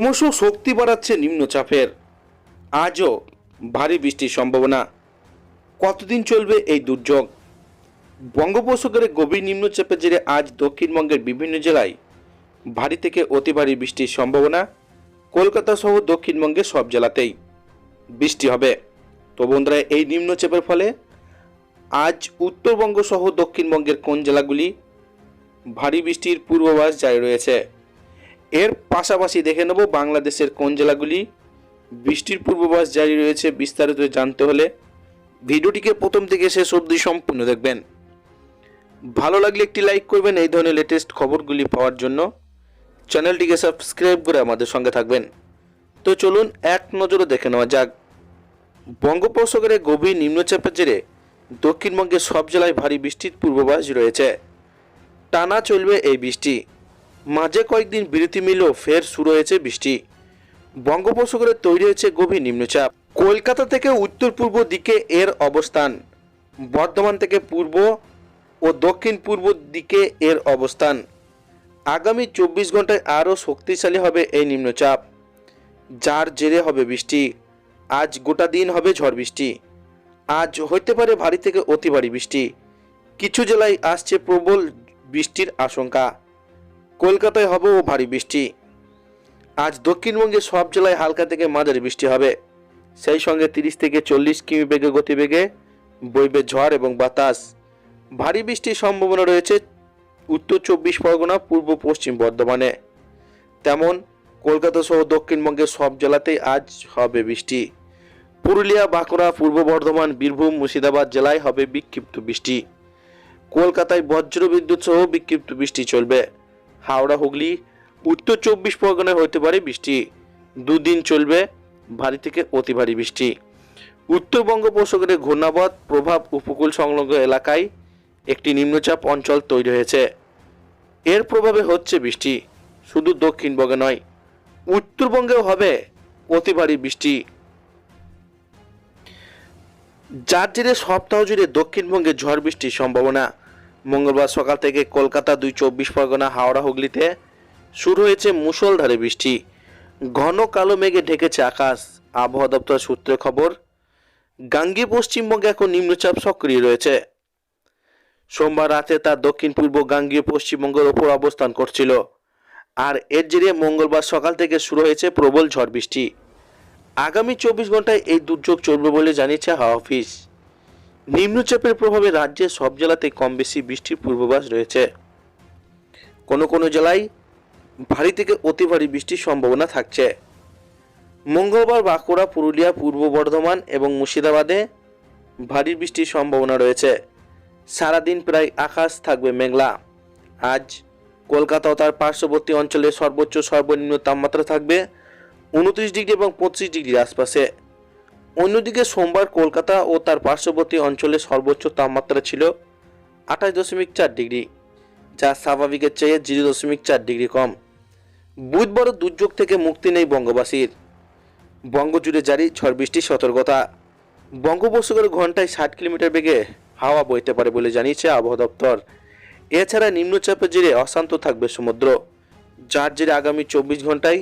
ক্রমশ শক্তি বাড়াচ্ছে নিম্নচাপের। আজও ভারী বৃষ্টির সম্ভাবনা। কতদিন চলবে এই দুর্যোগ? বঙ্গোপসাগরে গভীর নিম্নচাপের জেরে আজ দক্ষিণবঙ্গের বিভিন্ন জেলায় ভারী থেকে অতি ভারী বৃষ্টির সম্ভাবনা। কলকাতা সহ দক্ষিণবঙ্গের সব জেলাতেই বৃষ্টি হবে। তো বন্ধুরা, এই নিম্নচাপের ফলে আজ উত্তরবঙ্গ সহ দক্ষিণবঙ্গের কোন জেলাগুলি ভারী বৃষ্টির পূর্বাভাস জারি রয়েছে? এর পাশাপাশি দেখে নেব বাংলাদেশের কোন জেলাগুলি বৃষ্টির পূর্বাভাস জারি রয়েছে বিস্তারিত জানতে হলে ভিডিওটিকে প্রথম থেকে শেষ অবধি সম্পূর্ণ দেখবেন। ভালো লাগলে একটি লাইক করবেন এই ধরনের লেটেস্ট খবরগুলি পাওয়ার জন্য। চ্যানেলটিকে সাবস্ক্রাইব করে আমাদের সঙ্গে থাকবেন। তো চলুন এক নজরে দেখে নেওয়া যাক। বঙ্গোপসাগরে গভীর নিম্নচাপের জেরে দক্ষিণবঙ্গের সব জেলায় ভারী বৃষ্টির পূর্বাভাস রয়েছে। টানা চলবে এই বৃষ্টি। মাঝে কয়েকদিন বিরতি মিলেও ফের শুরু হয়েছে বৃষ্টি। বঙ্গোপসাগরে তৈরি হয়েছে গভীর নিম্নচাপ। কলকাতা থেকে উত্তর পূর্ব দিকে এর অবস্থান। বর্ধমান থেকে পূর্ব ও দক্ষিণ পূর্ব দিকে এর অবস্থান। আগামী চব্বিশ ঘন্টায় আরও শক্তিশালী হবে এই নিম্নচাপ, যার জেরে হবে বৃষ্টি। আজ গোটা দিন হবে ঝড় বৃষ্টি। আজ হইতে পারে ভারী থেকে অতি ভারী বৃষ্টি। কিছু জেলায় আসছে প্রবল বৃষ্টির আশঙ্কা। কলকাতায় হবেও ভারী বৃষ্টি। আজ দক্ষিণবঙ্গের সব জেলায় হালকা থেকে মাঝারি বৃষ্টি হবে। সেই সঙ্গে তিরিশ থেকে চল্লিশ কিমি বেগে গতিবেগে বইবে ঝড় এবং বাতাস। ভারী বৃষ্টির সম্ভাবনা রয়েছে উত্তর চব্বিশ পরগনা, পূর্ব পশ্চিম বর্ধমানে। তেমন কলকাতা সহ দক্ষিণবঙ্গের সব জেলাতেই আজ হবে বৃষ্টি। পুরুলিয়া, বাঁকুড়া, পূর্ব বর্ধমান, বীরভূম, মুর্শিদাবাদ জেলায় হবে বিক্ষিপ্ত বৃষ্টি। কলকাতায় বজ্রবিদ্যুৎ সহ বিক্ষিপ্ত বৃষ্টি চলবে। হাওড়া হুগলি, উত্তর চব্বিশ পরগনায় হতে পারে বৃষ্টি। দুদিন চলবে ভারী থেকে অতি ভারী বৃষ্টি। উত্তর বঙ্গোপসাগরে ঘূর্ণাবধ প্রভাব উপকূল সংলগ্ন এলাকায় একটি নিম্নচাপ অঞ্চল তৈরি হয়েছে। এর প্রভাবে হচ্ছে বৃষ্টি, শুধু দক্ষিণবঙ্গে নয়, উত্তরবঙ্গেও হবে অতি ভারী বৃষ্টি। যার জেরে সপ্তাহ জুড়ে দক্ষিণবঙ্গে ঝড় বৃষ্টির সম্ভাবনা। মঙ্গলবার সকাল থেকে কলকাতা দুই চব্বিশ পরগনা, হাওড়া, হুগলিতে শুরু হয়েছে মুষলধারে বৃষ্টি। ঘন কালো মেঘে ঢেকেছে আকাশ। আবহাওয়া দপ্তর সূত্রে খবর, গাঙ্গী পশ্চিমবঙ্গে এখন নিম্নচাপ সক্রিয় রয়েছে। সোমবার রাতে তা দক্ষিণ পূর্ব গাঙ্গীয় পশ্চিমবঙ্গের ওপর অবস্থান করছিল। আর এর জেরে মঙ্গলবার সকাল থেকে শুরু হয়েছে প্রবল ঝড় বৃষ্টি। আগামী চব্বিশ ঘন্টায় এই দুর্যোগ চলবে বলে জানিয়েছে হাওয়া অফিস। নিম্নচাপের প্রভাবে রাজ্যের সব জেলাতে কম বেশি বৃষ্টির পূর্বাভাস রয়েছে। কোনো কোনো জেলায় ভারী থেকে অতি ভারী বৃষ্টির সম্ভাবনা থাকছে। মঙ্গলবার বাঁকুড়া, পুরুলিয়া, পূর্ব বর্ধমান এবং মুর্শিদাবাদে ভারী বৃষ্টির সম্ভাবনা রয়েছে। সারাদিন প্রায় আকাশ থাকবে মেঘলা। আজ কলকাতা ও তার পার্শ্ববর্তী অঞ্চলে সর্বোচ্চ সর্বনিম্ন তাপমাত্রা থাকবে উনত্রিশ ডিগ্রি এবং পঁচিশ ডিগ্রির আশপাশে। অন্যদিকে সোমবার কলকাতা ও তার পার্শ্ববর্তী অঞ্চলে সর্বোচ্চ তাপমাত্রা ছিল আঠাশ দশমিক চার ডিগ্রি, যা স্বাভাবিকের চেয়ে জিরো দশমিক চার ডিগ্রি কম। বুধবারও দুর্যোগ থেকে মুক্তি নেই বঙ্গবাসীর। বঙ্গজুড়ে জারি ঝড় বৃষ্টির সতর্কতা। বঙ্গোপসাগরে ঘন্টায় ষাট কিলোমিটার বেগে হাওয়া বইতে পারে বলে জানিয়েছে আবহাওয়া দপ্তর। এছাড়া নিম্নচাপের জেরে অশান্ত থাকবে সমুদ্র, যার জেরে আগামী চব্বিশ ঘন্টায়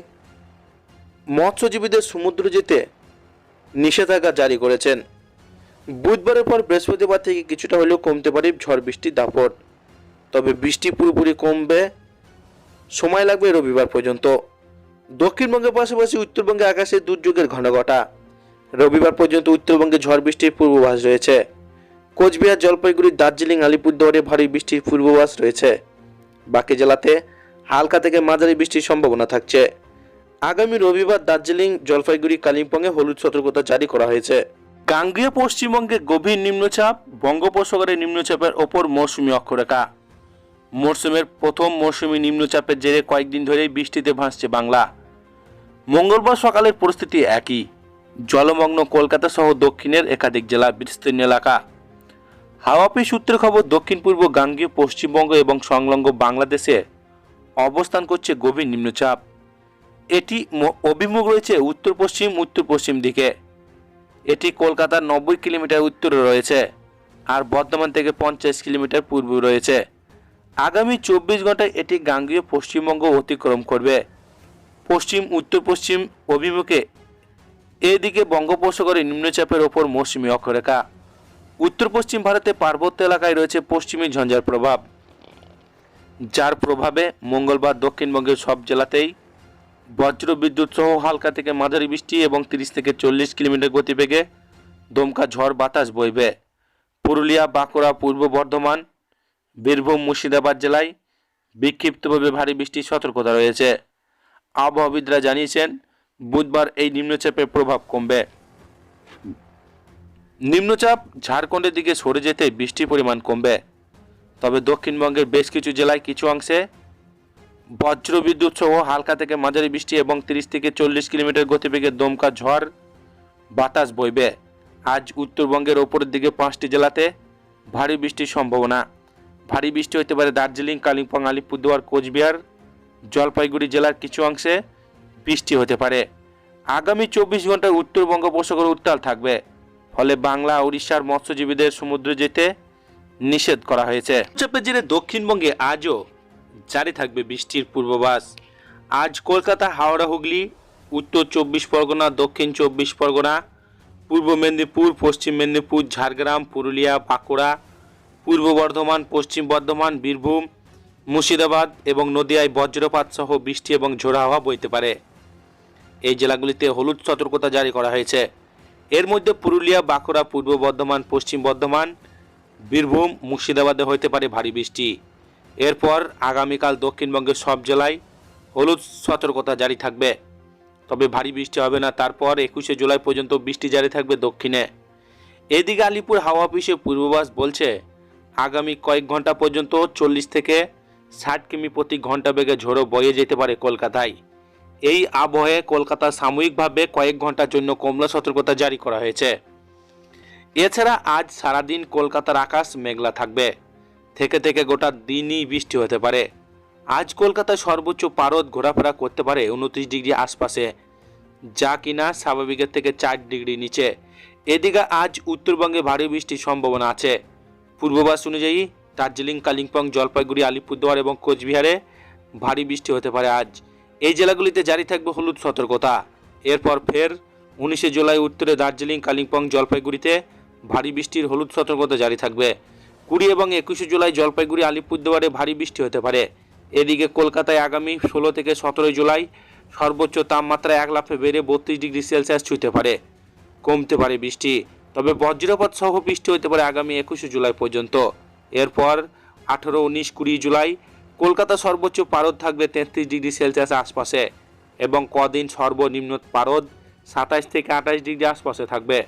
মৎস্যজীবীদের সমুদ্র যেতে নিষেধাজ্ঞা জারি করেছেন। বুধবারের পর বৃহস্পতিবার থেকে কিছুটা হলেও কমতে পারে ঝড় বৃষ্টির দাপট। তবে বৃষ্টি পুরোপুরি কমবে। সময় লাগবে রবিবার পর্যন্ত। দক্ষিণবঙ্গের পাশাপাশি উত্তরবঙ্গে আকাশে দুর্যোগের ঘনঘটা। রবিবার পর্যন্ত উত্তরবঙ্গে ঝড় বৃষ্টির পূর্বাভাস রয়েছে। কোচবিহার, জলপাইগুড়ি, দার্জিলিং, আলিপুরদুয়ারে ভারী বৃষ্টির পূর্বাভাস রয়েছে। বাকি জেলাতে হালকা থেকে মাঝারি বৃষ্টির সম্ভাবনা থাকছে। আগামী রবিবার দার্জিলিং, জলপাইগুড়ি, কালিম্পংয়ে হলুদ সতর্কতা জারি করা হয়েছে। গাঙ্গীয় পশ্চিমবঙ্গে গভীর নিম্নচাপ বঙ্গোপসাগরের নিম্নচাপের ওপর মৌসুমী অক্ষরেখা। মরশুমের প্রথম মৌসুমী নিম্নচাপের জেরে কয়েকদিন ধরেই বৃষ্টিতে ভাসছে বাংলা। মঙ্গলবার সকালের পরিস্থিতি একই। জলমগ্ন কলকাতা সহ দক্ষিণের একাধিক জেলা বিস্তীর্ণ এলাকা। হাওয়াপি সূত্রে খবর দক্ষিণ পূর্ব গাঙ্গীয়, পশ্চিমবঙ্গ এবং সংলগ্ন বাংলাদেশে অবস্থান করছে গভীর নিম্নচাপ। এটি অভিমুখ রয়েছে উত্তর পশ্চিম উত্তর পশ্চিম দিকে। এটি কলকাতার নব্বই কিলোমিটার উত্তরে রয়েছে আর বর্ধমান থেকে পঞ্চাশ কিলোমিটার পূর্বে রয়েছে। আগামী চব্বিশ ঘন্টায় এটি গাঙ্গীয় পশ্চিমবঙ্গ অতিক্রম করবে। পশ্চিম উত্তর পশ্চিম অভিমুখে এদিকে বঙ্গোপসাগরে নিম্নচাপের ওপর মৌসুমী অক্ষরেখা। উত্তর পশ্চিম ভারতে পার্বত্য এলাকায় রয়েছে পশ্চিমী ঝঞ্ঝার প্রভাব। যার প্রভাবে মঙ্গলবার দক্ষিণবঙ্গের সব জেলাতেই বজ্র বিদ্যুৎ সহ হালকা থেকে মাঝারি বৃষ্টি এবং তিরিশ থেকে চল্লিশ কিলোমিটার গতিবেগে দমকা ঝড় বাতাস বইবে। পুরুলিয়া, বাঁকুড়া, পূর্ব বর্ধমান, বীরভূম, মুর্শিদাবাদ জেলায় বিক্ষিপ্তভাবে ভারী বৃষ্টির সতর্কতা রয়েছে। আবহাওয়াবিদরা জানিয়েছেন, বুধবার এই নিম্নচাপের প্রভাব কমবে। নিম্নচাপ ঝাড়খণ্ডের দিকে সরে যেতে বৃষ্টির পরিমাণ কমবে। তবে দক্ষিণবঙ্গের বেশ কিছু জেলায় কিছু অংশে বজ্র বিদ্যুৎ সহ হালকা থেকে মাঝারি বৃষ্টি এবং তিরিশ থেকে চল্লিশ কিলোমিটার গতিবেগে দমকা ঝড় বাতাস বইবে। আজ উত্তরবঙ্গের ওপরের দিকে পাঁচটি জেলাতে ভারী বৃষ্টির সম্ভাবনা। ভারী বৃষ্টি হতে পারে দার্জিলিং, কালিম্পং, আলিপুরদুয়ার, কোচবিহার, জলপাইগুড়ি জেলার কিছু অংশে বৃষ্টি হতে পারে। আগামী চব্বিশ ঘণ্টার উত্তর বঙ্গোপসাগর উত্তাল থাকবে। ফলে বাংলা উড়িষ্যার মৎস্যজীবীদের সমুদ্রে যেতে নিষেধ করা হয়েছে। দক্ষিণবঙ্গে আজও জারি থাকবে বৃষ্টির পূর্বাভাস। আজ কলকাতা, হাওড়া, হুগলি, উত্তর চব্বিশ পরগনা, দক্ষিণ চব্বিশ পরগনা, পূর্ব মেদিনীপুর, পশ্চিম মেদিনীপুর, ঝাড়গ্রাম, পুরুলিয়া, বাঁকুড়া, পূর্ব বর্ধমান, পশ্চিম বর্ধমান, বীরভূম, মুর্শিদাবাদ এবং নদিয়ায় বজ্রপাত সহ বৃষ্টি এবং ঝোড়া হাওয়া বইতে পারে। এই জেলাগুলিতে হলুদ সতর্কতা জারি করা হয়েছে। এর মধ্যে পুরুলিয়া, বাঁকুড়া, পূর্ব বর্ধমান, পশ্চিম বর্ধমান, বীরভূম, মুর্শিদাবাদে হতে পারে ভারী বৃষ্টি। এরপর আগামীকাল দক্ষিণবঙ্গের সব জেলায় হলুদ সতর্কতা জারি থাকবে। তবে ভারী বৃষ্টি হবে না, তারপর একুশে জুলাই পর্যন্ত বৃষ্টি জারি থাকবে দক্ষিণে। এদিকে আলিপুর হাওয়া অফিসে পূর্বাভাস বলছে, আগামী কয়েক ঘণ্টা পর্যন্ত চল্লিশ থেকে ষাট কিমি প্রতি ঘণ্টা বেগে ঝোড়ো বয়ে যেতে পারে কলকাতায়। এই আবহে কলকাতা সাময়িকভাবে কয়েক ঘণ্টার জন্য কমলা সতর্কতা জারি করা হয়েছে। এছাড়া আজ সারাদিন কলকাতার আকাশ মেঘলা থাকবে। থেকে থেকে গোটা দিনই বৃষ্টি হতে পারে। আজ কলকাতায় সর্বোচ্চ পারদ ঘোরাফেরা করতে পারে উনত্রিশ ডিগ্রি আশপাশে, যা কিনা স্বাভাবিকের থেকে চার ডিগ্রি নিচে। এদিকে আজ উত্তরবঙ্গে ভারী বৃষ্টির সম্ভাবনা আছে। পূর্বাভাস অনুযায়ী দার্জিলিং, কালিম্পং, জলপাইগুড়ি, আলিপুরদুয়ার এবং কোচবিহারে ভারী বৃষ্টি হতে পারে আজ। এই জেলাগুলিতে জারি থাকবে হলুদ সতর্কতা। এরপর ফের উনিশে জুলাই উত্তরে দার্জিলিং, কালিম্পং, জলপাইগুড়িতে ভারী বৃষ্টির হলুদ সতর্কতা জারি থাকবে। কুড়ি এবং একুশে জুলাই জলপাইগুড়ি আলিপুরদুয়ারে ভারী বৃষ্টি হতে পারে। এদিকে কলকাতায় আগামী ষোলো থেকে সতেরোই জুলাই সর্বোচ্চ তাপমাত্রা এক লাফে বেড়ে বত্রিশ ডিগ্রি সেলসিয়াস ছুঁতে পারে। কমতে পারে বৃষ্টি, তবে বজ্রপাত সহ বৃষ্টি হতে পারে আগামী একুশে জুলাই পর্যন্ত। এরপর আঠেরো, উনিশ, কুড়ি জুলাই কলকাতা সর্বোচ্চ পারদ থাকবে তেত্রিশ ডিগ্রি সেলসিয়াস আশপাশে এবং কদিন সর্বনিম্ন পারদ সাতাশ থেকে আঠাশ ডিগ্রি আশপাশে থাকবে।